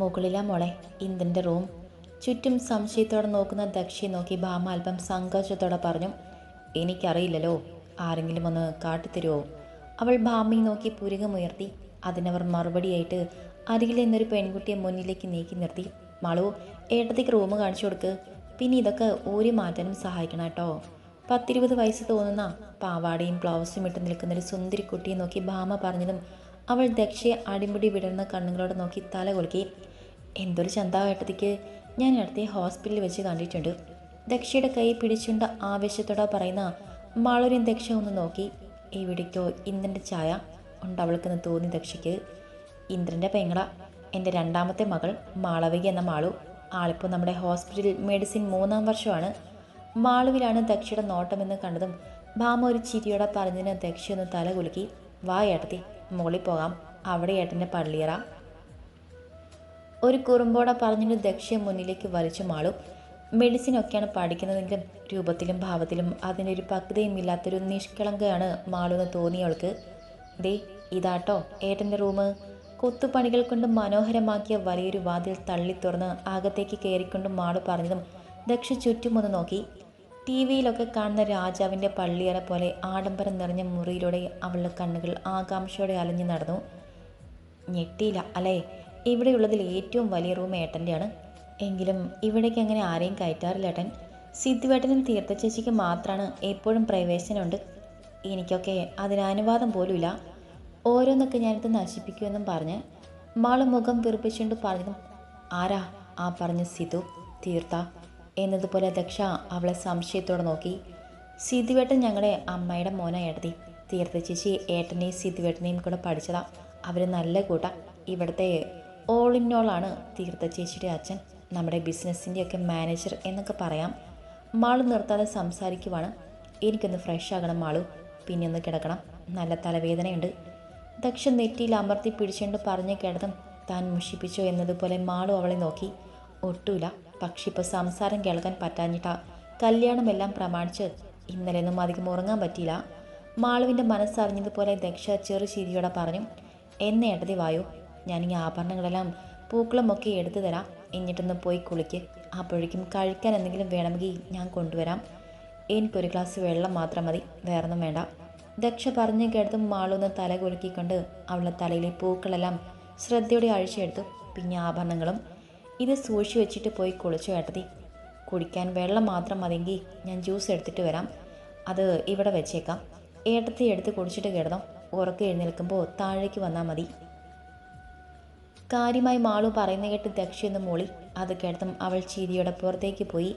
മുകളിലാ മോളെ ഇന്ദ്രന്റെ റൂം. ചുറ്റും സംശയത്തോടെ നോക്കുന്ന ദക്ഷി നോക്കി ഭാമ അല്പം സങ്കോചത്തോടെ പറഞ്ഞു എനിക്കറിയില്ലല്ലോ ആരെങ്കിലും ഒന്ന് കാട്ടിത്തരുമോ അവൾ ഭാമയെ നോക്കി പുരുകമുയർത്തി അതിനവർ മറുപടിയായിട്ട് അരികിൽ നിന്നൊരു പെൺകുട്ടിയെ മുന്നിലേക്ക് നീക്കി നിർത്തി. മളു ഏട്ടത്തേക്ക് റൂം കാണിച്ചു കൊടുക്ക്. പിന്നെ ഇതൊക്കെ ഊരി മാറ്റാനും സഹായിക്കണം കേട്ടോ. പത്തിരുപത് വയസ്സ് തോന്നുന്ന പാവാടയും ബ്ലൗസും ഇട്ട് നിൽക്കുന്നൊരു സുന്ദരി കുട്ടിയെ നോക്കി ഭാമ പറഞ്ഞതും അവൾ ദക്ഷയെ അടിമുടി വിടർന്ന കണ്ണുകളോടെ നോക്കി തല കുലുക്കി. എന്തൊരു ചന്താവേട്ടത്തിക്ക് ഞാൻ അടുത്ത ഹോസ്പിറ്റലിൽ വെച്ച് കണ്ടിട്ടുണ്ട്. ദക്ഷയുടെ കൈ പിടിച്ചുണ്ട ആവേശത്തോടെ പറയുന്ന മാളൂരിൻ ദക്ഷ ഒന്ന് നോക്കി. എവിടേക്കോ ഇന്ദ്രന്റെ ചായ ഉണ്ടവൾക്കെന്ന് തോന്നി ദക്ഷയ്ക്ക്. ഇന്ദ്രന്റെ പെങ്ങള എന്റെ രണ്ടാമത്തെ മകൾ മാളവിക എന്ന മാളു. ആളിപ്പോൾ നമ്മുടെ ഹോസ്പിറ്റലിൽ മെഡിസിൻ മൂന്നാം വർഷമാണ്. മാളുവിലാണ് ദക്ഷയുടെ നോട്ടമെന്ന് കണ്ടതും ഭാമ ഒരു ചിരിയോടെ പറഞ്ഞതിന് ദക്ഷ ഒന്ന് തല കുലുക്കി. വാ ഏട്ടത്തി. മുകളിൽ പോകാം. അവിടെ ഏട്ടന്റെ പള്ളിയറ. ഒരു കുറുമ്പോടെ പറഞ്ഞിട്ട് ദക്ഷയെ മുന്നിലേക്ക് വലിച്ചു മാളും. മെഡിസിനൊക്കെയാണ് പഠിക്കുന്നതെങ്കിലും രൂപത്തിലും ഭാവത്തിലും അതിന്റെ ഒരു പക്വതയും ഇല്ലാത്തൊരു നിഷ്കളങ്കയാണ് മാളുന്ന് തോന്നിയവൾക്ക്. ദേ ഇതാട്ടോ ഏട്ടന്റെ റൂം കൊത്തുപണികൾ കൊണ്ട് മനോഹരമാക്കിയ വലിയൊരു വാതിൽ തള്ളി തുറന്ന് അകത്തേക്ക് കയറിക്കൊണ്ട് മാളു പറഞ്ഞതും ദക്ഷ ചുറ്റുമൊന്ന് നോക്കി. ടി വിയിലൊക്കെ കാണുന്ന രാജാവിന്റെ പള്ളിയറ പോലെ ആഡംബരം നിറഞ്ഞ മുറിയിലൂടെ അവളുടെ കണ്ണുകൾ ആകാംക്ഷയോടെ അലഞ്ഞു നടന്നു. ഞെട്ടിയില്ല അല്ലേ? ഇവിടെയുള്ളതിൽ ഏറ്റവും വലിയ റൂം ഏട്ടന്റെയാണ്. എങ്കിലും ഇവിടേക്ക് അങ്ങനെ ആരെയും കയറ്റാറില്ല ഏട്ടൻ. സിദ്ധുവേട്ടനും തീർത്ഥ ചേച്ചിക്ക് മാത്രമാണ് എപ്പോഴും പ്രവേശനമുണ്ട്. എനിക്കൊക്കെ അതിനനുവാദം പോലുമില്ല. ഓരോന്നൊക്കെ ഞാനിത് നശിപ്പിക്കുമെന്നും പറഞ്ഞ് മാൾ മുഖം വീർപ്പിച്ചുകൊണ്ട് പറഞ്ഞതും ആരാ? ആ പറഞ്ഞ സിധു തീർത്ഥ. എന്നതുപോലെ ദക്ഷ അവളെ സംശയത്തോടെ നോക്കി. സിദ്ധുവേട്ടൻ ഞങ്ങളുടെ അമ്മയുടെ മോന എഴുതി തീർത്ഥ ചേച്ചി ഏട്ടനെയും സിദ്ധുവേട്ടനെയും കൂടെ പഠിച്ചതാ. അവർ നല്ല കൂട്ട. ഇവിടുത്തെ ഓൾ ഇൻ ഓൾ ആണ് തീർത്ഥ ചേച്ചിയുടെ അച്ഛൻ. നമ്മുടെ ബിസിനസ്സിന്റെയൊക്കെ മാനേജർ എന്നൊക്കെ പറയാം. മാൾ നിർത്താതെ സംസാരിക്കുവാണ്. എനിക്കൊന്ന് ഫ്രഷ് ആകണം മാളു. പിന്നെ ഒന്ന് കിടക്കണം. നല്ല തലവേദനയുണ്ട്. ദക്ഷ നെറ്റിയിൽ അമർത്തി പിടിച്ചുകൊണ്ട് പറഞ്ഞു കിടന്നും താൻ മുഷിപ്പിച്ചോ എന്നതുപോലെ മാളു അവളെ നോക്കി. ഒട്ടൂല പക്ഷെ ഇപ്പോൾ സംസാരം കേൾക്കാൻ പറ്റാഞ്ഞിട്ടാ. കല്യാണമെല്ലാം പ്രമാണിച്ച് ഇന്നലെയൊന്നും അധികം ഉറങ്ങാൻ പറ്റിയില്ല. മാളുവിന്റെ മനസ്സറിഞ്ഞതുപോലെ ദക്ഷ ചെറു ചിരിയോടെ പറഞ്ഞു എന്നെ ഏട്ടതി വായു ഞാൻ ഈ ആഭരണങ്ങളെല്ലാം പൂക്കളുമൊക്കെ എടുത്തു തരാം. എന്നിട്ടൊന്ന് പോയി കുളിക്ക്. അപ്പോഴേക്കും കഴിക്കാൻ എന്തെങ്കിലും വേണമെങ്കിൽ ഞാൻ കൊണ്ടുവരാം. എനിക്കൊരു ഗ്ലാസ് വെള്ളം മാത്രം മതി വേറൊന്നും വേണ്ട. ദക്ഷ പറഞ്ഞു കേട്ടതും മാളൊന്ന് തല കുലുക്കിക്കൊണ്ട് അവളുടെ തലയിലെ പൂക്കളെല്ലാം ശ്രദ്ധയോടെ അഴിച്ചെടുത്തു. പിന്നെ ആഭരണങ്ങളും ഇത് സൂക്ഷിച്ചു വെച്ചിട്ട് പോയി കുളിച്ചു ഏട്ടതി കുടിക്കാൻ വെള്ളം മാത്രം മതിയെങ്കിൽ ഞാൻ ജ്യൂസ് എടുത്തിട്ട് വരാം. അത് ഇവിടെ വെച്ചേക്കാം. ഏട്ടത്തി എടുത്ത് കുടിച്ചിട്ട് കിടന്നോ. ഉറക്കെ എഴുന്നേൽക്കുമ്പോൾ താഴേക്ക് വന്നാൽ മതി. കാര്യമായി മാളു പറയുന്ന കേട്ട് ദക്ഷ എന്ന് മൂളി. അത് കേട്ടതും അവൾ ചീരിയുടെ പുറത്തേക്ക് പോയി.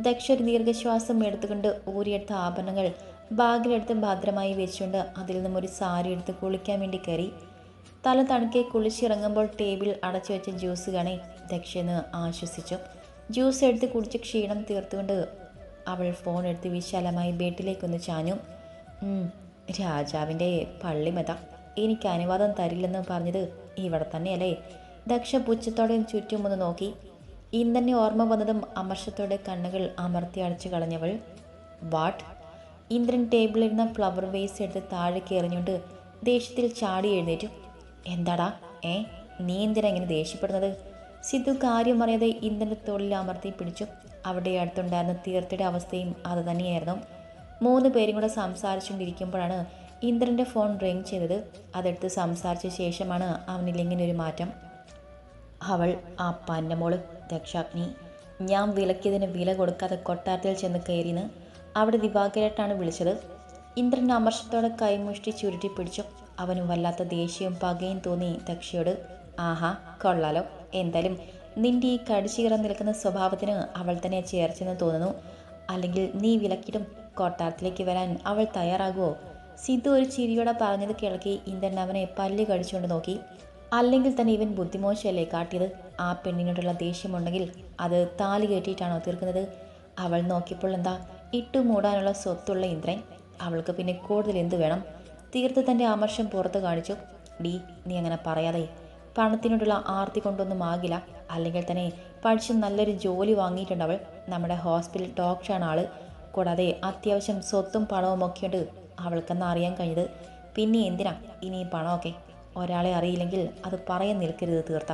ദക്ഷ ഒരു ദീർഘശ്വാസം എടുത്തുകൊണ്ട് ഊരിയെടുത്ത ആഭരണങ്ങൾ ബാഗിലെടുത്ത് ഭദ്രമായി വെച്ചുകൊണ്ട് അതിൽ നിന്നും ഒരു സാരി എടുത്ത് കുളിക്കാൻ വേണ്ടി കയറി. തല തണുക്കെ കുളിച്ചിറങ്ങുമ്പോൾ ടേബിൾ അടച്ചു വെച്ച ജ്യൂസ് കാണേ ദക്ഷയെന്ന് ആശ്വസിച്ചു. ജ്യൂസ് എടുത്ത് കുടിച്ച് ക്ഷീണം തീർത്തുകൊണ്ട് അവൾ ഫോൺ എടുത്ത് വിശാലമായി ബെഡിലേക്കൊന്ന് ചാഞ്ഞു. രാജാവിന്റെ പള്ളിമത എനിക്ക് അനുവാദം തരില്ലെന്ന് പറഞ്ഞത് ഇവിടെ തന്നെയല്ലേ? ദക്ഷ പുച്ഛത്തോടെ ചുറ്റും ഒന്ന് നോക്കി. ഇന്നെ ഓർമ്മ വന്നതും അമർഷത്തോടെ കണ്ണുകൾ അമർത്തി അടച്ചു കളഞ്ഞവൾ. വാട്ട്? ഇന്ദ്രൻ ടേബിളിരുന്ന ഫ്ലവർ വേസ് എടുത്ത് താഴേക്ക് എറിഞ്ഞുകൊണ്ട് ദേഷ്യത്തിൽ ചാടി എഴുന്നേറ്റു. എന്താടാ? ഏ? നീ എന്തിനാ ഇങ്ങനെ ദേഷ്യപ്പെടുന്നത്? സിദ്ധു കാര്യം അറിയാതെ ഇന്ദ്രന്റെ അമർത്തി പിടിച്ചു. അവിടെ അടുത്തുണ്ടായിരുന്ന തീർത്ഥയുടെ അവസ്ഥയും അത് തന്നെയായിരുന്നു. മൂന്ന് പേരും കൂടെ സംസാരിച്ചുകൊണ്ടിരിക്കുമ്പോഴാണ് ഇന്ദ്രന്റെ ഫോൺ റിങ് ചെയ്തത്. അതെടുത്ത് സംസാരിച്ച ശേഷമാണ് അവനിൽ ഇങ്ങനെ ഒരു മാറ്റം. അവൾ ആ പന്നമോൾ ദക്ഷാഗ്നി ഞാൻ വിലക്കിയതിന് വില കൊടുക്കാതെ കൊട്ടാരത്തിൽ ചെന്ന് കയറിന്ന് അവിടെ ദിവാകരേട്ടാണ് വിളിച്ചത്. ഇന്ദ്രൻ അമർഷത്തോടെ കൈമുഷ്ടി ചുരുട്ടി പിടിച്ചു. അവന് വല്ലാത്ത ദേഷ്യവും പകയും തോന്നി ദക്ഷയോട് ആഹാ കൊള്ളാലോ. എന്തായാലും നിന്റെ ഈ കടിച്ചുകിറ നിൽക്കുന്ന സ്വഭാവത്തിന് അവൾ തന്നെ ചേർച്ചെന്ന് തോന്നുന്നു. അല്ലെങ്കിൽ നീ വിലക്കിടും. കൊട്ടാരത്തിലേക്ക് വരാൻ അവൾ തയ്യാറാകുമോ സിദ്ധു ഒരു ചിരിയോടെ പറഞ്ഞത് കേൾക്കി ഇന്ദ്രൻ അവനെ പല്ല് കടിച്ചുകൊണ്ട് നോക്കി. അല്ലെങ്കിൽ തന്നെ ഇവൻ ബുദ്ധിമോശമല്ലേ കാട്ടിയത്? ആ പെണ്ണിനോടുള്ള ദേഷ്യമുണ്ടെങ്കിൽ അത് താലി കെട്ടിയിട്ടാണോ തീർക്കുന്നത്? അവൾ നോക്കിയപ്പോൾ എന്താ? ഇട്ടു മൂടാനുള്ള സ്വത്തുള്ള ഇന്ദ്രൻ. അവൾക്ക് പിന്നെ കൂടുതൽ എന്ത് വേണം? തീർത്ത് തന്റെ അമർഷം പുറത്ത് കാണിച്ചു. ഡി നീ അങ്ങനെ പറയാതെ പണത്തിനോടുള്ള ആർത്തി കൊണ്ടൊന്നും ആകില്ല. അല്ലെങ്കിൽ തന്നെ പഠിച്ച് നല്ലൊരു ജോലി വാങ്ങിയിട്ടുണ്ട് അവൾ. നമ്മുടെ ഹോസ്പിറ്റൽ ഡോക്ടറാണ് ആൾ കൂടാതെ അത്യാവശ്യം സ്വത്തും പണവും ഒക്കെ ഉണ്ട് അവൾക്കെന്ന് അറിയാൻ കഴിഞ്ഞത്. പിന്നെ എന്തിനാ ഇനി പണമൊക്കെ? ഒരാളെ അറിയില്ലെങ്കിൽ അത് പറയാൻ നിൽക്കരുത് തീർത്ത.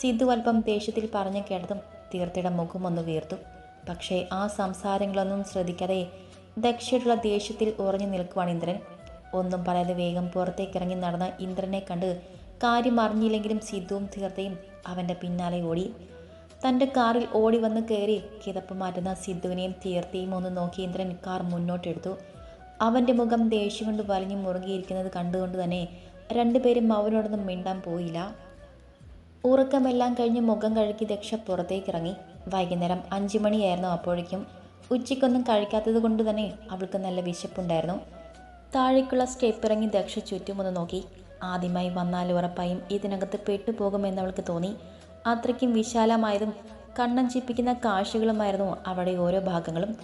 സിദ്ധു അല്പം ദേഷ്യത്തിൽ പറഞ്ഞു കേട്ടതും തീർത്തയുടെ മുഖം ഒന്ന് വീർത്തു. പക്ഷേ ആ സംസാരങ്ങളൊന്നും ശ്രദ്ധിക്കാതെ ദക്ഷയോടുള്ള ദേഷ്യത്തിൽ ഉറഞ്ഞു നിൽക്കുവാണ് ഇന്ദ്രൻ. ഒന്നും പറയാതെ വേഗം പുറത്തേക്കിറങ്ങി നടന്ന ഇന്ദ്രനെ കണ്ട് കാര്യം അറിഞ്ഞില്ലെങ്കിലും സിദ്ധുവും തീർത്ഥയും അവന്റെ പിന്നാലെ ഓടി. തന്റെ കാറിൽ ഓടി വന്ന് കയറി കിതപ്പ് മാറ്റുന്ന സിദ്ധുവിനെയും തീർത്ഥയും ഒന്ന് നോക്കി ഇന്ദ്രൻ കാർ മുന്നോട്ടെടുത്തു. അവന്റെ മുഖം ദേഷ്യം കൊണ്ട് വലിഞ്ഞു മുറുകിയിരിക്കുന്നത് കണ്ടുകൊണ്ട് തന്നെ രണ്ടുപേരും അവനോടൊന്നും മിണ്ടാൻ പോയില്ല. ഉറക്കമെല്ലാം കഴിഞ്ഞ് മുഖം കഴുകി ദക്ഷ പുറത്തേക്ക് ഇറങ്ങി വൈകുന്നേരം അഞ്ചു മണിയായിരുന്നു അപ്പോഴേക്കും. ഉച്ചയ്ക്കൊന്നും കഴിക്കാത്തത് കൊണ്ട് തന്നെ അവൾക്ക് നല്ല വിശപ്പുണ്ടായിരുന്നു. താഴേക്കുള്ള സ്റ്റെപ്പ് ഇറങ്ങി ദക്ഷ ചുറ്റുമൊന്ന് നോക്കി. ആദ്യമായി വന്നാൽ ഉറപ്പായും ഇതിനകത്ത് പെട്ടുപോകുമെന്ന് അവൾക്ക് തോന്നി. അത്രയ്ക്കും വിശാലമായതും കണ്ണം ചിപ്പിക്കുന്ന കാഴ്ചകളുമായിരുന്നു അവിടെ ഓരോ ഭാഗങ്ങളും.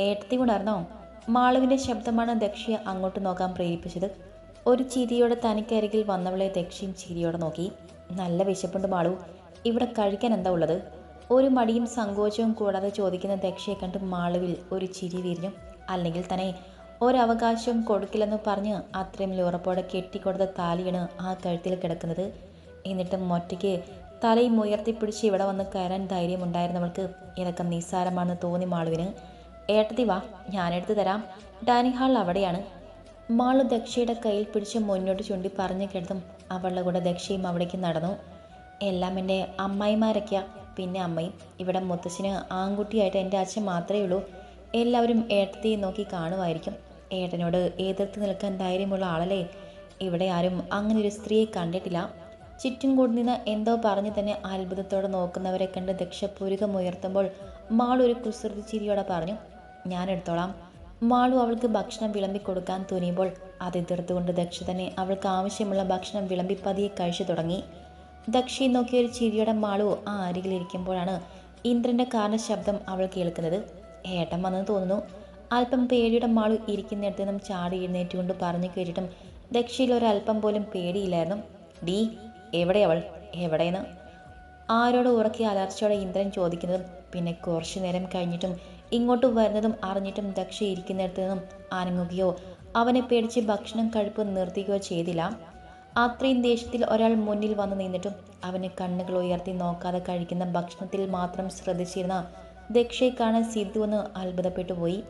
ഏട്ടത്തി കൊണ്ടായിരുന്നോ? മാളുവിന്റെ ശബ്ദമാണ് ദക്ഷയെ അങ്ങോട്ട് നോക്കാൻ പ്രേരിപ്പിച്ചത്. ഒരു ചിരിയോടെ തനിക്കരികിൽ വന്നവളെ ദക്ഷയും ചിരിയോടെ നോക്കി. നല്ല വിശപ്പുണ്ട് മാളു. ഇവിടെ കഴിക്കാൻ എന്താ ഉള്ളത്? ഒരു മടിയും സങ്കോചവും കൂടാതെ ചോദിക്കുന്ന ദക്ഷയെ കണ്ട് മാളുവിൽ ഒരു ചിരി വിരിഞ്ഞു. അല്ലെങ്കിൽ തന്നെ ഒരവകാശവും കൊടുക്കില്ലെന്ന് പറഞ്ഞ് അത്രയും ഉറപ്പോടെ കെട്ടിക്കൊടുത്ത താലിയാണ് ആ കഴുത്തിൽ കിടക്കുന്നത്. എന്നിട്ട് ഒറ്റയ്ക്ക് തലയും ഉയർത്തിപ്പിടിച്ച് ഇവിടെ വന്ന് കയറാൻ ധൈര്യമുണ്ടായിരുന്നവൾക്ക് ഇതൊക്കെ നിസ്സാരമാണെന്ന് തോന്നി മാളുവിന്. ഏട്ടത്തി വാ ഞാനെടുത്ത് തരാം. ഡൈനിങ് ഹാൾ അവിടെയാണ്. മാളു ദക്ഷയുടെ കയ്യിൽ പിടിച്ച് മുന്നോട്ട് ചൂണ്ടി പറഞ്ഞു കിടന്നും അവളുടെ കൂടെ ദക്ഷയും അവിടേക്ക് നടന്നു. എല്ലാം എന്റെ അമ്മായിമാരൊക്കെയാണ് പിന്നെ അമ്മയും. ഇവിടെ മുത്തശ്ശിന് ആൺകുട്ടിയായിട്ട് എന്റെ അച്ഛൻ മാത്രമേ ഉള്ളൂ. എല്ലാവരും ഏട്ടത്തെയും നോക്കി കാണുമായിരിക്കും. ഏട്ടനോട് എതിർത്ത് നിൽക്കാൻ ധൈര്യമുള്ള ആളല്ലേ? ഇവിടെ ആരും അങ്ങനെ ഒരു സ്ത്രീയെ കണ്ടിട്ടില്ല. ചുറ്റും കൂടി നിന്ന് എന്തോ പറഞ്ഞു തന്നെ അത്ഭുതത്തോടെ നോക്കുന്നവരെ കണ്ട് ദക്ഷപൂരികമുയർത്തുമ്പോൾ മാളു ഒരു കുസൃതി ചിരിയോടെ പറഞ്ഞു ഞാൻ എടുത്തോളാം. മാളു അവൾക്ക് ഭക്ഷണം വിളമ്പി കൊടുക്കാൻ തുനിയുമ്പോൾ അതെതിർത്തുകൊണ്ട് ദക്ഷ തന്നെ അവൾക്ക് ആവശ്യമുള്ള ഭക്ഷണം വിളമ്പി പതിയെ കഴിച്ചു തുടങ്ങി. ദക്ഷയെ നോക്കിയ ഒരു ചിരിയുടെ മാളു ആ അരികിലിരിക്കുമ്പോഴാണ് ഇന്ദ്രന്റെ കാരണ ശബ്ദം അവൾ കേൾക്കുന്നത്. ഏട്ടൻ വന്നെന്ന് തോന്നുന്നു. അല്പം പേടിയുടെ മാളു ഇരിക്കുന്നിടത്ത് നിന്നും ചാടി എഴുന്നേറ്റുകൊണ്ട് പറഞ്ഞു കേട്ടിട്ടും ദക്ഷയിൽ ഒരല്പം പോലും പേടിയില്ലായിരുന്നു. ഡി എവിടെ അവൾ? എവിടെയെന്ന്? ആരോട് ഉറക്കി അലർച്ചയോടെ ഇന്ദ്രൻ ചോദിക്കുന്നതും പിന്നെ കുറച്ചു നേരം കഴിഞ്ഞിട്ടും ഇങ്ങോട്ട് വരുന്നതും അറിഞ്ഞിട്ടും ദക്ഷ ഇരിക്കുന്നിടത്ത് നിന്നും അനങ്ങുകയോ അവനെ പേടിച്ച് ഭക്ഷണം കഴിപ്പ് നിർത്തുകയോ ചെയ്തില്ല. അത്രയും ദേഷ്യത്തിൽ ഒരാൾ മുന്നിൽ വന്നു നിന്നിട്ടും അവന് കണ്ണുകൾ ഉയർത്തി നോക്കാതെ കഴിക്കുന്ന ഭക്ഷണത്തിൽ മാത്രം ശ്രദ്ധിച്ചിരുന്ന ദക്ഷയെ കാണാൻ സിദ്ധു ഒന്ന് അത്ഭുതപ്പെട്ടു പോയി.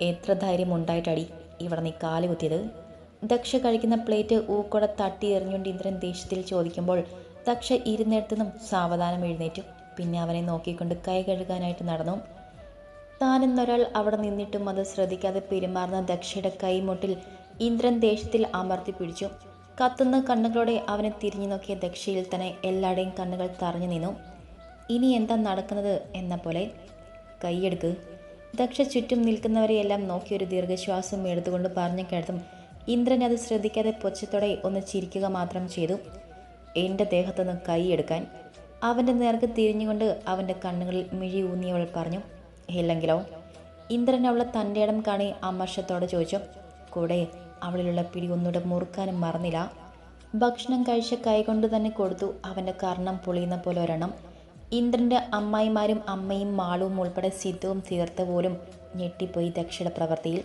എത്ര ധൈര്യം ഉണ്ടായിട്ടടി ഇവിടെ നീ കാൽ കുത്തിയത്? ദക്ഷ കഴിക്കുന്ന പ്ലേറ്റ് ഊക്കോടെ തട്ടി എറിഞ്ഞുകൊണ്ട് ഇന്ദ്രൻ ദേഷ്യത്തിൽ ചോദിക്കുമ്പോൾ ദക്ഷ ഇരുന്നിടത്തുനിന്നും സാവധാനം എഴുന്നേറ്റു. പിന്നെ അവനെ നോക്കിക്കൊണ്ട് കൈ കഴുകാനായിട്ട് നടന്നു. താനെന്നൊരാൾ അവിടെ നിന്നിട്ടും അത് ശ്രദ്ധിക്കാതെ പെരുമാറുന്ന ദക്ഷയുടെ കൈമുട്ടിൽ ഇന്ദ്രൻ ദേഷ്യത്തിൽ അമർത്തി പിടിച്ചു. കത്തുന്ന കണ്ണുകളോടെ അവനെ തിരിഞ്ഞു നോക്കിയ ദക്ഷയിൽ തന്നെ എല്ലാവരുടെയും കണ്ണുകൾ തറഞ്ഞു നിന്നു. ഇനി എന്താ നടക്കുന്നത് എന്ന പോലെ കൈയെടുക്ക്. ദക്ഷ ചുറ്റും നിൽക്കുന്നവരെയെല്ലാം നോക്കി ഒരു ദീർഘശ്വാസം എടുത്തുകൊണ്ട് പറഞ്ഞു കേട്ടതും ഇന്ദ്രൻ അത് ശ്രദ്ധിക്കാതെ പൊച്ചത്തോടെ ഒന്ന് ചിരിക്കുക മാത്രം ചെയ്തു. എന്റെ ദേഹത്തുനിന്ന് കൈയെടുക്കാൻ. അവന്റെ നേർക്ക് തിരിഞ്ഞുകൊണ്ട് അവന്റെ കണ്ണുകളിൽ മിഴി ഊന്നിയവൾ പറഞ്ഞു ഇല്ലെങ്കിലോ? ഇന്ദ്രൻ അവളെ തന്റെ ഇടം കാണി അമർഷത്തോടെ ചോദിച്ചു കൂടെ അവളിലുള്ള പിടി ഒന്നുകൂടെ മുറുക്കാനും മറന്നില്ല? ഭക്ഷണം കഴിച്ച കൈകൊണ്ട് തന്നെ കൊടുത്തു അവന്റെ കർണം പൊളിയുന്ന പോലെ ഒരെണ്ണം. ഇന്ദ്രന്റെ അമ്മായിമാരും അമ്മയും മാളുവും ഉൾപ്പെടെ സിദ്ധവും തീർത്ത പോലും ഞെട്ടിപ്പോയി ദക്ഷയുടെ പ്രവൃത്തിയിൽ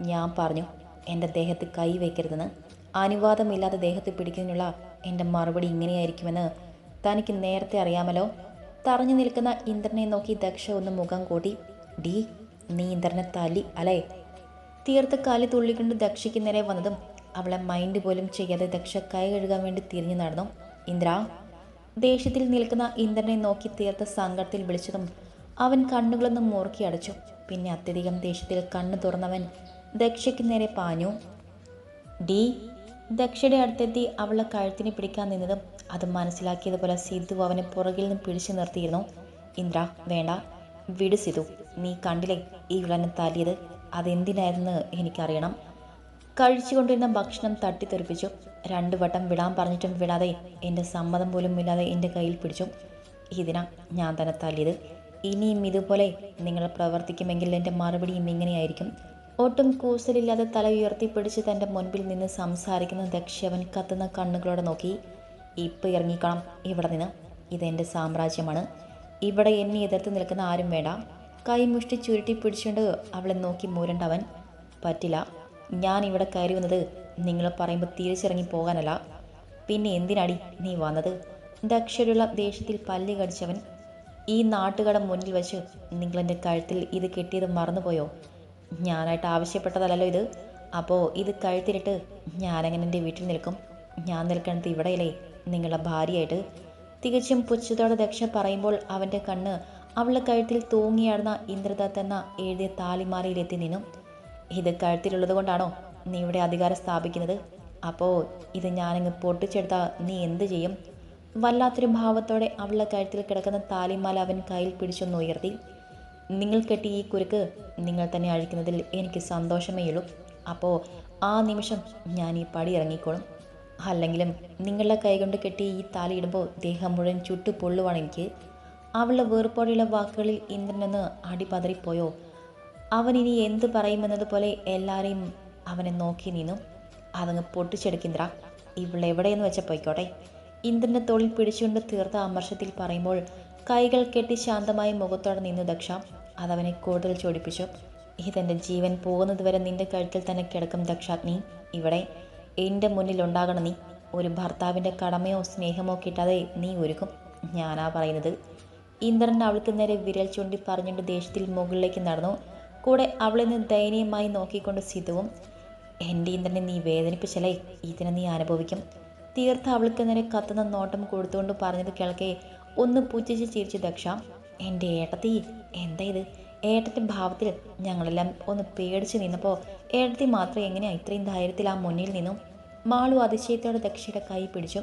ഞാൻ പറഞ്ഞു എന്റെ ദേഹത്ത് കൈ വയ്ക്കരുതെന്ന് അനുവാദമില്ലാതെ ദേഹത്ത് പിടിക്കുന്നതിനുള്ള എന്റെ മറുപടി ഇങ്ങനെയായിരിക്കുമെന്ന് തനിക്ക് നേരത്തെ അറിയാമല്ലോ. തറഞ്ഞു നിൽക്കുന്ന ഇന്ദ്രനെ നോക്കി ദക്ഷ ഒന്ന് മുഖം കൂട്ടി ഡി നീ ഇന്ദ്രനെ തല്ലി അല്ലേ? തീർത്ത് കാലി തുള്ളിക്കൊണ്ട് ദക്ഷയ്ക്ക് നേരെ വന്നതും അവളെ മൈൻഡ് പോലും ചെയ്യാതെ ദക്ഷ കൈ കഴുകാൻ വേണ്ടി തിരിഞ്ഞു നടന്നു. ഇന്ദ്ര ദേഷ്യത്തിൽ നിൽക്കുന്ന ഇന്ദ്രനെ നോക്കി തീർത്ത സങ്കടത്തിൽ വിളിച്ചതും അവൻ കണ്ണുകളൊന്നും മുറുക്കി അടച്ചു. പിന്നെ അത്യധികം ദേഷ്യത്തിൽ കണ്ണു തുറന്നവൻ ദക്ഷയ്ക്ക് നേരെ പാഞ്ഞു. ഡി ദക്ഷയുടെ അടുത്തെത്തി അവളെ കഴുത്തിന് പിടിക്കാൻ നിന്നതും അത് മനസ്സിലാക്കിയതുപോലെ സിദ്ധു അവനെ പുറകിൽ നിന്ന് പിടിച്ചു നിർത്തിയിരുന്നു. ഇന്ദ്ര വേണ്ട. വിട് സിധു നീ കണ്ടില്ലേ ഈ വിളനെ തല്ലിയത്? അതെന്തിനായിരുന്നു എനിക്കറിയണം. കഴിച്ചുകൊണ്ടിരുന്ന ഭക്ഷണം തട്ടിത്തെറിപ്പിച്ചു. രണ്ടു വട്ടം വിടാൻ പറഞ്ഞിട്ടും വിടാതെ എന്റെ സമ്മതം പോലും ഇല്ലാതെ എന്റെ കയ്യിൽ പിടിച്ചു. ഇതിനാ ഞാൻ തന്നെ തല്ലിയത്. ഇനിയും ഇതുപോലെ നിങ്ങൾ പ്രവർത്തിക്കുമെങ്കിൽ എന്റെ മറുപടിയും ഇങ്ങനെയായിരിക്കും. ഒട്ടും കൂസലില്ലാതെ തല ഉയർത്തിപ്പിടിച്ച് തന്റെ മുൻപിൽ നിന്ന് സംസാരിക്കുന്ന ദക്ഷവൻ കത്തുന്ന കണ്ണുകളോടെ നോക്കി. ഇപ്പം ഇറങ്ങിക്കണം. ഇവിടെ നിന്ന്. ഇതെന്റെ സാമ്രാജ്യമാണ്. ഇവിടെ എന്നെ എതിർത്ത് നിൽക്കുന്ന ആരും വേണ്ട. കൈമുഷ്ടി ചുരുട്ടി പിടിച്ചുകൊണ്ട് അവളെ നോക്കി മൂരണ്ടവൻ. പറ്റില്ല. ഞാൻ ഇവിടെ കയറി വന്നത് നിങ്ങൾ പറയുമ്പോൾ തിരിച്ചിറങ്ങി പോകാനല്ല. പിന്നെ എന്തിനാടി നീ വന്നത്? ദക്ഷരുള്ള ദേഷ്യത്തിൽ പല്ല് കടിച്ചവൻ ഈ നാട്ടുകട മുന്നിൽ വെച്ച് നിങ്ങളെന്റെ കഴുത്തിൽ ഇത് കെട്ടിയത് മറന്നുപോയോ? ഞാനായിട്ട് ആവശ്യപ്പെട്ടതല്ലല്ലോ ഇത്. അപ്പോൾ ഇത് കഴുത്തിലിട്ട് ഞാനങ്ങനെ എന്റെ വീട്ടിൽ നിൽക്കും? ഞാൻ നിൽക്കണത് ഇവിടെയല്ലേ നിങ്ങളുടെ ഭാര്യയായിട്ട്. തികച്ചും പുച്ഛത്തോടെ ദക്ഷ പറയുമ്പോൾ അവന്റെ കണ്ണ് അവളുടെ കഴുത്തിൽ തൂങ്ങിയാടുന്ന ഇന്ദ്രദത്ത് എന്ന എഴുതിയ താലിമാലയിലെത്തി നിന്നു. ഇത് കഴുത്തിലുള്ളത് കൊണ്ടാണോ നീ ഇവിടെ അധികാരം സ്ഥാപിക്കുന്നത്? അപ്പോൾ ഇത് ഞാനങ്ങ് പൊട്ടിച്ചെടുത്താൽ നീ എന്ത് ചെയ്യും? വല്ലാത്തൊരു ഭാവത്തോടെ അവളുടെ കഴുത്തിൽ കിടക്കുന്ന താലിമാല അവൻ കയ്യിൽ പിടിച്ചൊന്ന് ഉയർത്തി. നിങ്ങൾ കെട്ടി ഈ കുരുക്ക് നിങ്ങൾ തന്നെ അഴിക്കുന്നതിൽ എനിക്ക് സന്തോഷമേയുള്ളൂ അപ്പോൾ ആ നിമിഷം ഞാൻ ഈ പടി ഇറങ്ങിക്കോളും. അല്ലെങ്കിലും നിങ്ങളുടെ കൈകൊണ്ട് കെട്ടി ഈ താലി ഇടുമ്പോൾ ദേഹം മുഴുവൻ ചുട്ടു പൊള്ളുവാണ് എനിക്ക്. അവളുടെ വേർപ്പോടെയുള്ള വാക്കുകളിൽ ഇന്ദ്രനെന്ന് അടിപതറിപ്പോയോ? അവൻ ഇനി എന്ത് പറയുമെന്നതുപോലെ എല്ലാവരെയും അവനെ നോക്കി നിന്നു. അതങ്ങ് പൊട്ടിച്ചെടുക്കിന്ദ്ര. ഇവളെവിടെയെന്ന് വെച്ച പോയിക്കോട്ടെ. ഇന്ദ്രനെ തൊളിൽ പിടിച്ചുകൊണ്ട് തീർത്ത അമർഷത്തിൽ പറയുമ്പോൾ കൈകൾ കെട്ടി ശാന്തമായി മുഖത്തോടെ നിന്നു ദക്ഷ. അതവനെ കൂടുതൽ ചൊടിപ്പിച്ചു. ഇതെന്റെ ജീവൻ പോകുന്നതുവരെ നിന്റെ കഴുത്തിൽ തന്നെ കിടക്കും ദക്ഷാഗ്നി. ഇവിടെ എന്റെ മുന്നിൽ ഉണ്ടാകണം നീ. ഒരു ഭർത്താവിന്റെ കടമയോ സ്നേഹമോ കിട്ടാതെ നീ ഒരുക്കും. ഞാനാ പറയുന്നത്. ഇന്ദ്രൻ അവൾക്ക് നേരെ വിരൽ ചൂണ്ടി പറഞ്ഞുകൊണ്ട് ദേഷ്യത്തിൽ മുകളിലേക്ക് നടന്നു. കൂടെ അവളിൽ നിന്ന് ദയനീയമായി നോക്കിക്കൊണ്ട് സിധുവും എന്റെ ഇന്ദ്രനെ നീ വേദനിപ്പിച്ചല്ലേ? ഇതിനെ നീ അനുഭവിക്കും. തീർത്ത അവൾക്ക് നേരെ കത്തുന്ന നോട്ടം കൊടുത്തുകൊണ്ട് പറഞ്ഞത് കേൾക്കേ ഒന്ന് പുച്ഛിച്ച് ചിരിച്ച് ദക്ഷ. എന്റെ ഏട്ടത്തി എന്താ ഇത്? ഏട്ടന്റെ ഭാവത്തിൽ ഞങ്ങളെല്ലാം ഒന്ന് പേടിച്ച് നിന്നപ്പോൾ ഏട്ടത്തി മാത്രം എങ്ങനെയാ ഇത്രയും ധൈര്യത്തിൽ ആ മുന്നിൽ നിന്നും? മാളു അതിശയത്തോടെ ദക്ഷയുടെ കൈ പിടിച്ചു.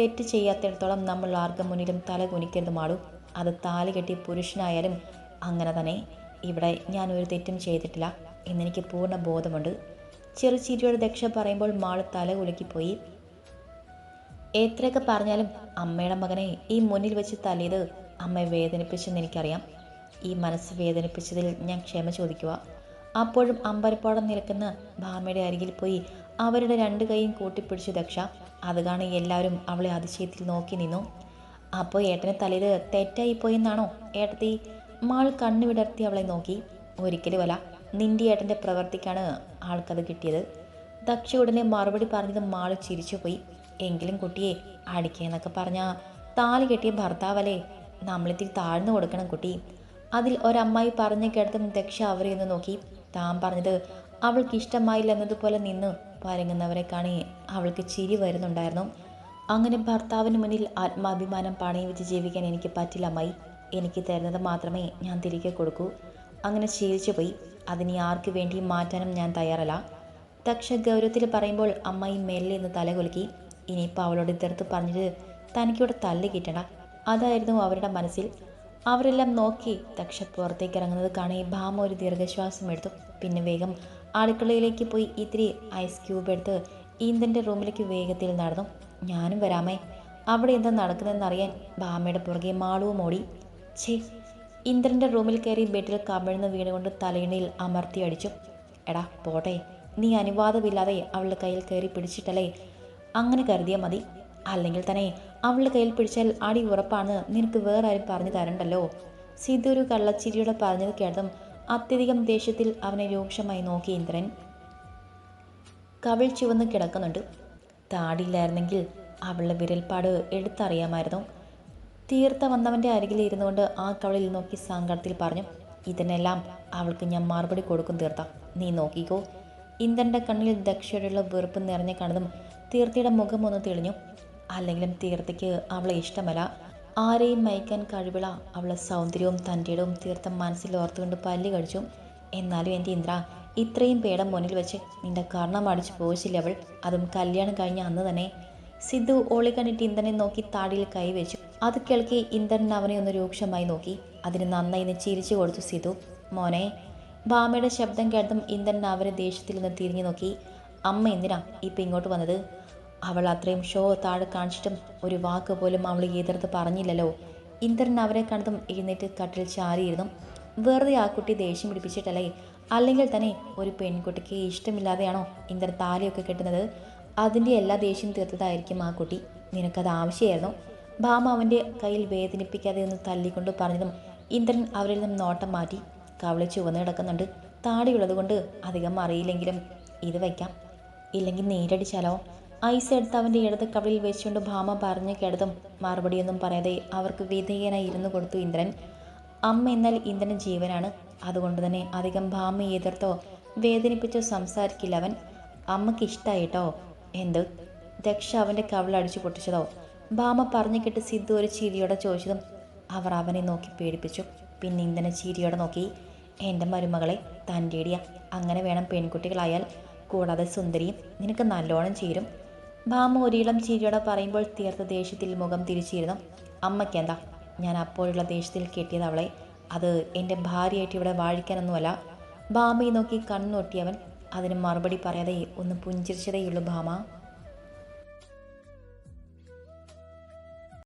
തെറ്റ് ചെയ്യാത്തിടത്തോളം നമ്മൾ ആർക്കും മുന്നിലും തല കുനിക്കരുത് മാളു. അത് താലി കെട്ടി പുരുഷനായാലും അങ്ങനെ തന്നെ. ഇവിടെ ഞാൻ ഒരു തെറ്റും ചെയ്തിട്ടില്ല എന്നെനിക്ക് പൂർണ ബോധമുണ്ട്. ചെറു ചിരിയോടെ ദക്ഷ പറയുമ്പോൾ മാൾ തല കുലുക്കിപ്പോയി. എത്രയൊക്കെ പറഞ്ഞാലും അമ്മയുടെ മകനെ ഈ മുന്നിൽ വെച്ച് തല്ലിയത് അമ്മയെ വേദനിപ്പിച്ചെന്ന് എനിക്കറിയാം. ഈ മനസ്സ് വേദനിപ്പിച്ചതിൽ ഞാൻ ക്ഷമ ചോദിക്കുക. അപ്പോഴും അമ്പരപ്പോടം നിൽക്കുന്ന ഭാമയുടെ അരികിൽ പോയി അവരുടെ രണ്ട് കൈയും കൂട്ടിപ്പിടിച്ചു ദക്ഷ. അത് കാണി എല്ലാവരും അവളെ അതിശയത്തിൽ നോക്കി നിന്നു. അപ്പോൾ ഏട്ടനെ തലയിൽ തെറ്റായി പോയെന്നാണോ ഏട്ടത്തി? മാൾ കണ്ണുവിടർത്തി അവളെ നോക്കി. ഒരിക്കലുമല്ല നിന്റെ ഏട്ടന്റെ പ്രവർത്തിക്കാണ് ആൾക്കത് കിട്ടിയത്. ദക്ഷ ഉടനെ മറുപടി പറഞ്ഞത് മാൾ ചിരിച്ചുപോയി എങ്കിലും കുട്ടിയെ അടിക്കേന്നൊക്കെ പറഞ്ഞാൽ താലി കെട്ടിയ ഭർത്താവല്ലേ നമ്മളിത്തിരി താഴ്ന്നു കൊടുക്കണം കുട്ടി. അതിൽ ഒരമ്മായി പറഞ്ഞു കേട്ടതും ദക്ഷ അവരെ ഒന്ന് നോക്കി. താൻ പറഞ്ഞത് അവൾക്ക് ഇഷ്ടമായില്ല എന്നതുപോലെ നിന്ന് പരങ്ങുന്നവരെ കാണി അവൾക്ക് ചിരി വരുന്നുണ്ടായിരുന്നു. അങ്ങനെ ഭർത്താവിന് മുന്നിൽ ആത്മാഭിമാനം പണയം വെച്ച് ജീവിക്കാൻ എനിക്ക് പറ്റില്ല അമ്മായി. എനിക്ക് തരുന്നത് മാത്രമേ ഞാൻ തിരികെ കൊടുക്കൂ. അങ്ങനെ ശീലിച്ചു പോയി അതിനി ആർക്ക് വേണ്ടിയും മാറ്റാനും ഞാൻ തയ്യാറല്ല. തക്ഷ ഗൗരവത്തിൽ പറയുമ്പോൾ അമ്മായി മെല്ലെ എന്ന് തലകുലുക്കി. ഇനിയിപ്പോൾ അവളോട് ഇതെടുത്ത് പറഞ്ഞിട്ട് തനിക്കിവിടെ തല്ല് കിട്ടണ്ട. അതായിരുന്നു അവരുടെ മനസ്സിൽ. അവരെല്ലാം നോക്കി തക്ഷ പുറത്തേക്ക് ഇറങ്ങുന്നത് കാണി ഭാമ ഒരു ദീർഘശ്വാസം എടുത്തു. പിന്നെ വേഗം അടുക്കളയിലേക്ക് പോയി ഇത്തിരി ഐസ് ക്യൂബ് എടുത്ത് ഈന്തന്റെ റൂമിലേക്ക് വേഗത്തിൽ നടന്നു. ഞാനും വരാമേ. അവിടെ എന്താ നടക്കുന്നതെന്നറിയാൻ ഭാമയുടെ പുറകെ മാളുവും ഓടി. ഛേ ഇന്ദ്രന്റെ റൂമിൽ കയറി ബെഡിൽ കമിഴ്ന്ന് വീണുകൊണ്ട് തലയിണയിൽ അമർത്തി അടിച്ചു. എടാ പോട്ടെ. നീ അനുവാദമില്ലാതെ അവളുടെ കയ്യിൽ കയറി പിടിച്ചിട്ടല്ലേ? അങ്ങനെ കരുതിയാൽ മതി. അല്ലെങ്കിൽ തന്നെ അവളുടെ കയ്യിൽ പിടിച്ചാൽ അടി ഉറപ്പാണ് നിനക്ക് വേറെ ആരും പറഞ്ഞു തരണ്ടല്ലോ. സിദ്ധു ഒരു കള്ളച്ചിരിയോടെ പറഞ്ഞത് കേട്ടതും അത്യധികം ദേഷ്യത്തിൽ അവനെ രൂക്ഷമായി നോക്കി ഇന്ദ്രൻ. കവിൾ ചുവന്ന് കിടക്കുന്നുണ്ട്. താടിയില്ലായിരുന്നെങ്കിൽ അവളുടെ വിരൽപ്പാട് എടുത്തറിയാമായിരുന്നു. തീർത്ത വന്നവന്റെ അരികിൽ ഇരുന്നുകൊണ്ട് ആ കവളിൽ നോക്കി സങ്കടത്തിൽ പറഞ്ഞു ഇതിനെല്ലാം അവൾക്ക് ഞാൻ മറുപടി കൊടുക്കും തീർത്ത നീ നോക്കിക്കോ. ഇന്ദ്രന്റെ കണ്ണിൽ ദക്ഷയോടുള്ള വെറുപ്പ് നിറഞ്ഞ കണ്ടതും തീർത്തിയുടെ മുഖം ഒന്ന് തെളിഞ്ഞു. അല്ലെങ്കിലും തീർത്തയ്ക്ക് അവളെ ഇഷ്ടമല്ല. ആരെയും മയക്കാൻ കഴിവുള്ള അവളെ സൗന്ദര്യവും തന്റെയും തീർത്ത മനസ്സിൽ ഓർത്തുകൊണ്ട് പല്ലി കടിച്ചു. എന്നാലും എന്റെ ഇന്ദ്ര ഇത്രയും പേടം മുന്നിൽ വെച്ച് നിന്റെ കർണം അടിച്ചു പോയിച്ചില്ല അവൾ? അതും കല്യാണം കഴിഞ്ഞ അന്ന് തന്നെ. സിദ്ധു ഓളി കണ്ടിട്ട് ഇന്ദ്രനെ നോക്കി താടിയിൽ കൈവച്ചു അത് കേൾക്കി ഇന്ദ്രൻ അവനെ ഒന്ന് രൂക്ഷമായി നോക്കി. അതിന് നന്നായി നിന്ന് ചിരിച്ചു കൊടുത്തു സിദ്ധു. മോനെ ഭാമയുടെ ശബ്ദം കേട്ടതും ഇന്ദ്രൻ അവരെ ദേഷ്യത്തിൽ നിന്ന് തിരിഞ്ഞു നോക്കി. അമ്മ എന്തിനാ ഇപ്പം ഇങ്ങോട്ട് വന്നത്? അവൾ അത്രയും ഷോ താഴെ കാണിച്ചിട്ടും ഒരു വാക്ക് പോലും അവൾ എതിർത്ത് പറഞ്ഞില്ലല്ലോ. ഇന്ദ്രൻ അവരെ കണ്ടതും എഴുന്നേറ്റ് കട്ടിൽ ചാരിയിരുന്നു. വെറുതെ ആ കുട്ടി ദേഷ്യം പിടിപ്പിച്ചിട്ടല്ലേ? അല്ലെങ്കിൽ തന്നെ ഒരു പെൺകുട്ടിക്ക് ഇഷ്ടമില്ലാതെയാണോ ഇന്ദ്രൻ താലിയൊക്കെ കെട്ടുന്നത്? അതിന്റെ എല്ലാ ദേഷ്യം തീർത്തതായിരിക്കും ആ കുട്ടി. നിനക്കത് ആവശ്യമായിരുന്നു. ഭാമ അവന്റെ കയ്യിൽ വേദനിപ്പിക്കാതെ ഒന്ന് തല്ലിക്കൊണ്ട് പറഞ്ഞതും ഇന്ദ്രൻ അവരിൽ നിന്നും നോട്ടം മാറ്റി കവളി ചുവന്ന് കിടക്കുന്നുണ്ട്. താടിയുള്ളത് കൊണ്ട് അധികം അറിയില്ലെങ്കിലും ഇത് വയ്ക്കാം. ഇല്ലെങ്കിൽ നേരടിച്ചാലോ ഐസ് എടുത്ത് അവന്റെ ഇടത് കവളിയിൽ വെച്ചുകൊണ്ട് ഭാമ പറഞ്ഞു കേട്ടതും മറുപടിയൊന്നും പറയാതെ അവർക്ക് വിധേയനായി ഇരുന്നു കൊടുത്തു ഇന്ദ്രൻ. അമ്മ എന്നാൽ ഇന്ദ്രൻ ജീവനാണ്. അതുകൊണ്ട് തന്നെ അധികം ഭാമയെ എതിർത്തോ വേദനിപ്പിച്ചോ സംസാരിക്കില്ല അവൻ. അമ്മയ്ക്ക് എന്ത്? ദക്ഷ അവന്റെ കവിളടിച്ചു പൊട്ടിച്ചതോ? ഭാമ പറഞ്ഞു കേട്ട് സിദ്ധു ഒരു ചിരിയോടെ ചോദിച്ചതും അവർ അവനെ നോക്കി പേടിപ്പിച്ചു. പിന്നെ ഇന്ധന ചിരിയോടെ നോക്കി എന്റെ മരുമകളെ തന്റെ ഇടിയ അങ്ങനെ വേണം പെൺകുട്ടികളായാൽ. കൂടാതെ സുന്ദരിയും നിനക്ക് നല്ലോണം ചേരും. ഭാമ ഒരിളം ചിരിയോടെ പറയുമ്പോൾ തീർത്ത ദേഷ്യത്തിൽ മുഖം തിരിച്ചിരുന്നു. അമ്മയ്ക്കെന്താ ഞാൻ അപ്പോഴുള്ള ദേഷ്യത്തിൽ കെട്ടിയത് അവളെ. അത് എന്റെ ഭാര്യയായിട്ട് ഇവിടെ വാഴിക്കാനൊന്നുമല്ല. ഭാമയെ നോക്കി കണ്ണൊട്ടിയവൻ അതിന് മറുപടി പറയാതെ ഒന്ന് പുഞ്ചിരിച്ചതേയുള്ളൂ ഭാമ.